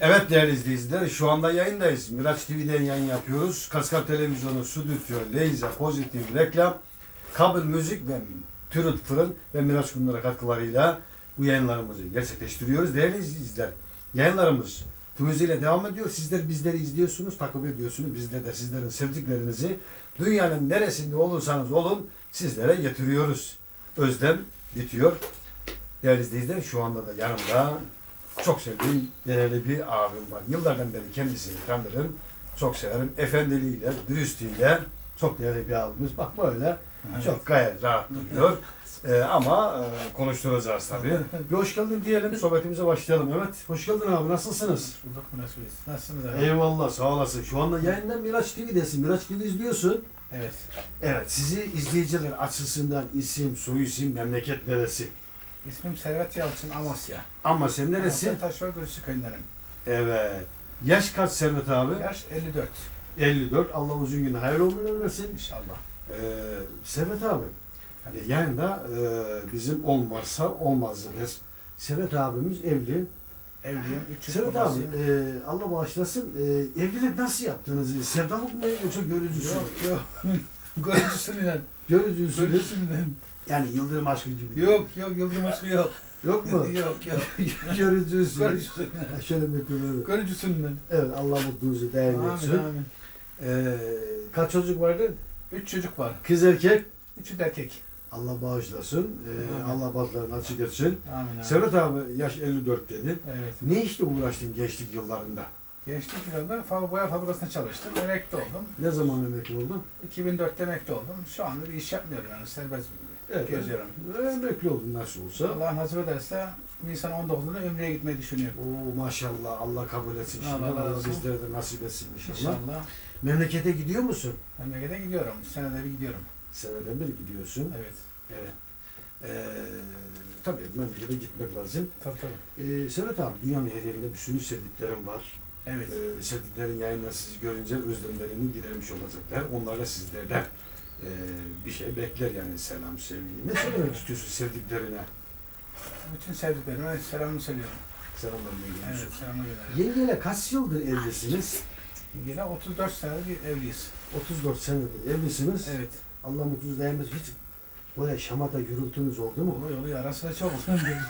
Evet değerli izleyiciler şu anda yayındayız. Miraç TV'den yayın yapıyoruz. Kaskar Televizyonu, Stüdyo, Leyza, Pozitif, Reklam, Kabel Müzik ve Türüt Fırın ve Miraç Kumlara katkılarıyla bu yayınlarımızı gerçekleştiriyoruz. Değerli izleyiciler yayınlarımız tüm hızıyla devam ediyor. Sizler bizleri izliyorsunuz, takip ediyorsunuz. Bizler de sizlerin sevdiklerinizi dünyanın neresinde olursanız olun sizlere getiriyoruz. Özlem bitiyor. Değerli izleyiciler şu anda da yanımda çok sevdiğim değerli bir abim var. Yıllardan beri kendisini tanırım. Çok severim. Efendiliğiyle, dürüstlüğüyle çok değerli bir abimiz. Bak böyle çok gayet rahat duruyor. Ee, ama e, konuşturacağız tabii. Bir hoş geldin diyelim. Sohbetimize başlayalım. Evet. Hoş geldin abi. Nasılsınız? Bulduk münasebet. Nasılsınız abi? Eyvallah. Sağ olasın. Şu anda yayından Miraç TV'desin. Miraç TV izliyorsun. Evet. Evet. Sizi izleyiciler açısından isim, soy isim, memleket neresi? İsmim Servet Yalçın Amasya. Ama sen neresi? Amasya Taşvar Gürüsü köyündenim. Evet. Yaş kaç Servet abi? Yaş 54 54. Allah uzun gün hayırlı ömürler versin. inşallah. Ee, Servet abi, hani yayında e, bizim olmazsa olmazımız. Servet abimiz evli. Evliyim. 3 çocuk Servet abi, e, Allah bağışlasın. E, evlilik nasıl yaptınız? Sevdalık mı yoksa görücüsü? Yok yok. Görücüsüyle. Görücüsünüz. Görücüsüyle. Yani Yıldırım aşkı gibi. Yok yok Yıldırım aşkı yok. Yok mu? yok yok. Görücüsünüz. Görücüsüyle. Ha, Şöyle bir kıvırı. Görücüsüyle. Evet, Allah mutluluğunuzu Amin etsin. amin. E, kaç çocuk vardı? 3 çocuk var. Kız erkek. Üçü de erkek. Allah bağışlasın. E, Amin. Allah batlarını açık etsin. Amin amin. Servet abi yaş 54 dedi. Evet. Ne işle uğraştın gençlik yıllarında? Gençlik yılında fa- boya fabrikasında çalıştım. Emekli oldum. Ne zaman emekli oldun? 2004'te emekli oldum. Şu anda bir iş yapmıyorum yani. Serbest geziyorum. Emekli oldun nasıl olsa. Allah nasip ederse Nisan 19'unda Ümre'ye gitmeyi düşünüyorum. Oo maşallah Allah kabul etsin. Allah Allah, Allah bizlere de nasip etsin inşallah. İnşallah. Memlekete gidiyor musun? Memlekete gidiyorum. Senede bir gidiyorum. Seneden beri gidiyorsun. Evet. Evet. Ee, tabii memlekete gitmek lazım. Tabii tabii. Ee, Servet abi dünyanın her yerinde bir sürü sevdiklerim var. Evet. Ee, sevdiklerin yayında sizi görünce özlemlerini gidermiş olacaklar. Onlar da sizlerden ee, bir şey bekler yani selam, sevgi. Ne söylemek istiyorsun sevdiklerine? Bütün sevdiklerime selamını söylüyorum. Selamlarını Evet, gönderiyorum. Yengeyle kaç yıldır evlisiniz? Yine 34 senedir evliyiz. 34 senedir evlisiniz. Evet. Allah daim etsin. Hiç böyle şamata gürültünüz oldu mu? Oluyor oluyor. Ara sıra çok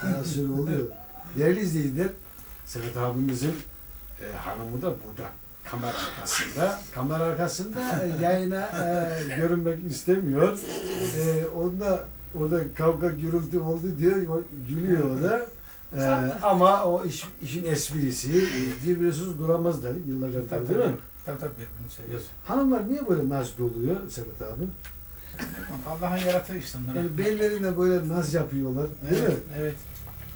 Arası oluyor. Değerli izleyiciler, Serhat abimizin e, hanımı da burada. Kamera arkasında. Kamera arkasında e, yayına e, görünmek istemiyor. E, onda orada kavga gürültü oldu diyor, o gülüyor o da. E, ama o iş, işin esprisi, e, birbirisiz duramazlar yıllardan Tabii değil mi? tabii. Tabii birbirini seviyoruz. Hanımlar niye böyle nazlı oluyor Serhat abi? Allah'ın yarattığı işte bunları. Yani bellerine böyle naz yapıyorlar değil evet, mi? Evet.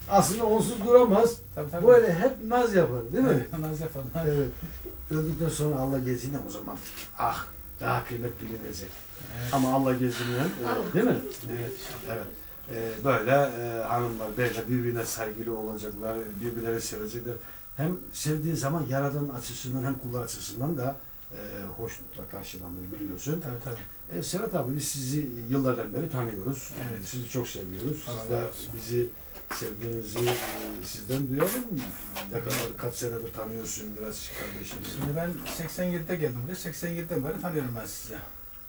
Aslında onsuz duramaz. Tabii tabii. Böyle hep naz yapar değil mi? Naz yapalım. Evet. Öldükten sonra Allah gezdiğinde o zaman ah daha kıymet bilinecek. Evet. Ama Allah gezdirmeyen e, değil mi? Evet. Evet. E, böyle e, hanımlar böyle birbirine saygılı olacaklar, birbirleri sevecekler. Hem sevdiği zaman yaradan açısından hem kullar açısından da e, hoşnutla karşılanır biliyorsun. Tabii tabii. E, Serhat abi biz sizi yıllardan beri tanıyoruz. Evet. Sizi çok seviyoruz. Allah Siz de bizi sevdiğinizi e, sizden duyalım. Ne kadar kaç senedir tanıyorsun biraz kardeşim. Şimdi ben 87'de geldim buraya. 87'den beri tanıyorum ben sizi.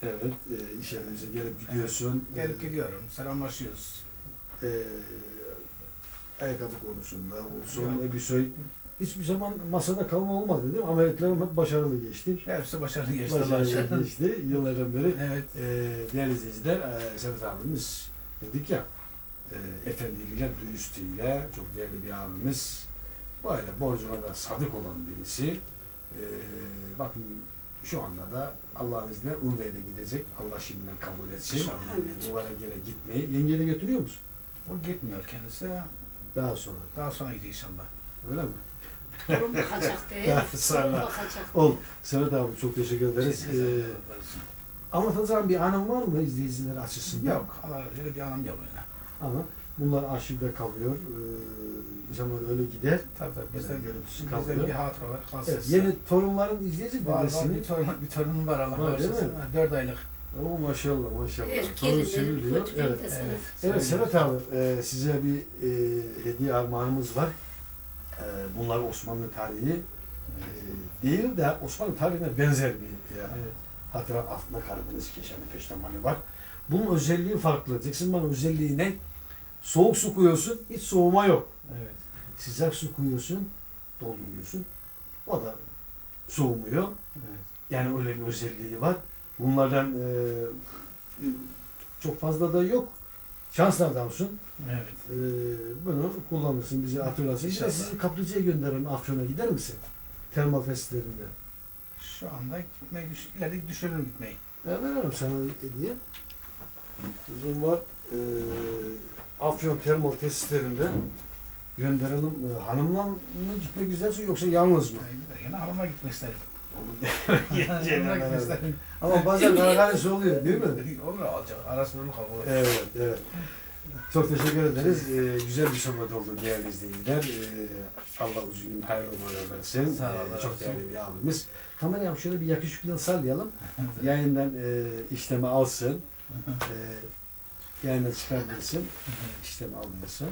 Evet, e, iş yerinize gelip gidiyorsun. Gelip E, gidiyorum. Selamlaşıyoruz. e, ayakkabı konusunda olsun, e, bir şey. Hiçbir zaman masada kalma olmadı değil mi? Ameliyatlarım hep başarılı geçti. Hepsi başarılı geçti. Başarılı geçti yıllardan beri. Evet. E, değerli izleyiciler, e, Serhat abimiz dedik ya, e, efendiliğiyle, dürüstlüğüyle çok değerli bir abimiz. Böyle borcuna da sadık olan birisi. E, bakın şu anda da Allah'ın izniyle Umre'ye de gidecek. Allah şimdiden kabul etsin. İnşallah. Duvara gene gitmeyi. Yengeyle götürüyor musun? O gitmiyor kendisi. Daha sonra. Daha sonra gidiyor inşallah. Öyle mi? Torun bakacak değil. Sonra. bakacak. Ol. Serhat abi çok teşekkür ederiz. Ee, anlatacağım bir anım var mı izleyiciler açısından? Yok. Allah öyle bir anlam yok öyle. Ama bunlar arşivde kalıyor. Ee, insanlar öyle gider. Tabii tabii. Bizden, Bizden görüntüsü bizden kalıyor. bir hatıra olarak kalsın. Evet, yeni torunların izleyecek var, var, bilgisini. bir, torun, bir torunum var Allah Var, değil mi? Ha, Dört aylık. Oo maşallah maşallah. Torun Erkeğini seviliyor. Evet. sana. Evet. Evet Serhat abi e, size bir e, hediye armağanımız var. e, bunlar Osmanlı tarihi e, değil de Osmanlı tarihine benzer bir yani. Evet. Hatıra altında Karadeniz Keşanı Peştemali var. Bunun özelliği farklı. Dixonman özelliği ne? Soğuk su koyuyorsun, hiç soğuma yok. Evet. Sıcak su koyuyorsun, dolduruyorsun. O da soğumuyor. Evet. Yani öyle bir özelliği var. Bunlardan e, çok fazla da yok. Şanslı adamsın. Evet. E, bunu kullanırsın, bizi hatırlasın. Bir de sizi Kaplıca'ya gönderelim Afyon'a gider misin? Termal festivalinde. Şu anda gitmeyi düş ileride düşünürüm gitmeyi. Ben veririm sana hediye. Uzun var. E, Afyon termal tesislerinde gönderelim. E, hanımla mı gitmek güzelsin yoksa yalnız mı? Yine hanıma gitmek isterim. Hanıma gitmek isterim. Ama bazen kararlısı oluyor değil mi? Olur alacak. Arası bunu kabul Evet, evet. Çok teşekkür ederiz. Ee, güzel bir sohbet oldu değerli izleyiciler. Ee, Allah uzun gün hayırlı ömürler versin. Sağ Ee, çok değerli bir abimiz. Kameraya şöyle bir yakışıklı sallayalım. Yayından e, işlemi alsın. E, yayından çıkartırsın. İşlemi alıyorsun.